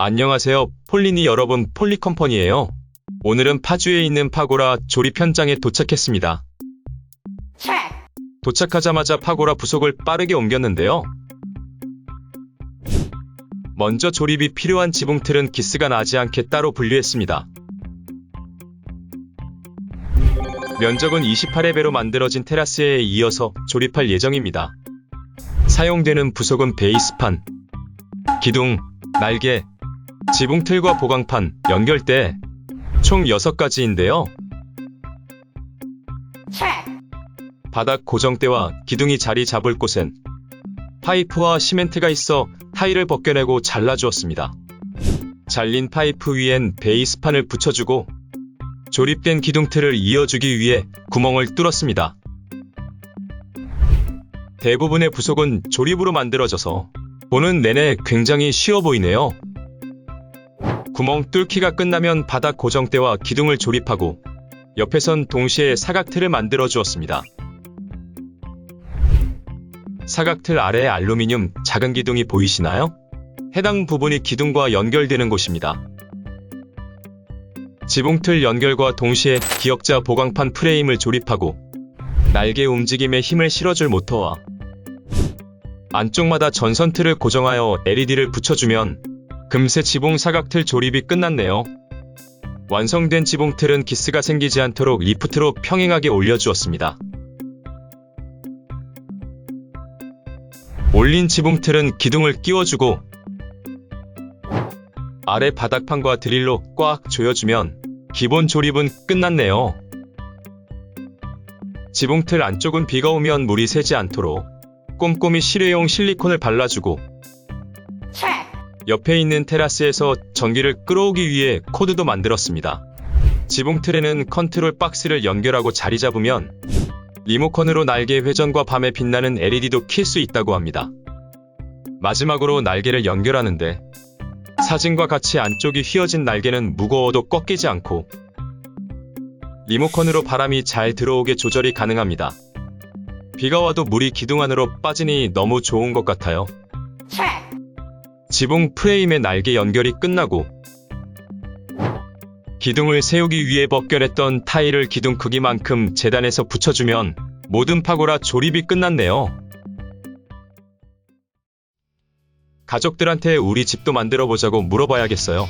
안녕하세요. 폴리니 여러분, 폴리컴퍼니예요. 오늘은 파주에 있는 파고라 조립 현장에 도착했습니다. 도착하자마자 파고라 부속을 빠르게 옮겼는데요. 먼저 조립이 필요한 지붕 틀은 기스가 나지 않게 따로 분류했습니다. 면적은 28의 배로 만들어진 테라스에 이어서 조립할 예정입니다. 사용되는 부속은 베이스판, 기둥, 날개, 지붕틀과 보강판, 연결대 총 6가지인데요. 바닥 고정대와 기둥이 자리 잡을 곳엔 파이프와 시멘트가 있어 타일을 벗겨내고 잘라주었습니다. 잘린 파이프 위엔 베이스판을 붙여주고 조립된 기둥틀을 이어주기 위해 구멍을 뚫었습니다. 대부분의 부속은 조립으로 만들어져서 보는 내내 굉장히 쉬워 보이네요. 구멍 뚫기가 끝나면 바닥 고정대와 기둥을 조립하고 옆에선 동시에 사각틀을 만들어 주었습니다. 사각틀 아래에 알루미늄 작은 기둥이 보이시나요? 해당 부분이 기둥과 연결되는 곳입니다. 지붕틀 연결과 동시에 기역자 보강판 프레임을 조립하고 날개 움직임에 힘을 실어줄 모터와 안쪽마다 전선틀을 고정하여 LED를 붙여주면 금세 지붕 사각틀 조립이 끝났네요. 완성된 지붕틀은 기스가 생기지 않도록 리프트로 평행하게 올려주었습니다. 올린 지붕틀은 기둥을 끼워주고 아래 바닥판과 드릴로 꽉 조여주면 기본 조립은 끝났네요. 지붕틀 안쪽은 비가 오면 물이 새지 않도록 꼼꼼히 실외용 실리콘을 발라주고 옆에 있는 테라스에서 전기를 끌어오기 위해 코드도 만들었습니다. 지붕 틀에는 컨트롤 박스를 연결하고 자리 잡으면 리모컨으로 날개 회전과 밤에 빛나는 LED도 킬 수 있다고 합니다. 마지막으로 날개를 연결하는데 사진과 같이 안쪽이 휘어진 날개는 무거워도 꺾이지 않고 리모컨으로 바람이 잘 들어오게 조절이 가능합니다. 비가 와도 물이 기둥 안으로 빠지니 너무 좋은 것 같아요. 지붕 프레임의 날개 연결이 끝나고 기둥을 세우기 위해 벗겨냈던 타일을 기둥 크기만큼 재단해서 붙여주면 모든 파고라 조립이 끝났네요. 가족들한테 우리 집도 만들어 보자고 물어봐야겠어요.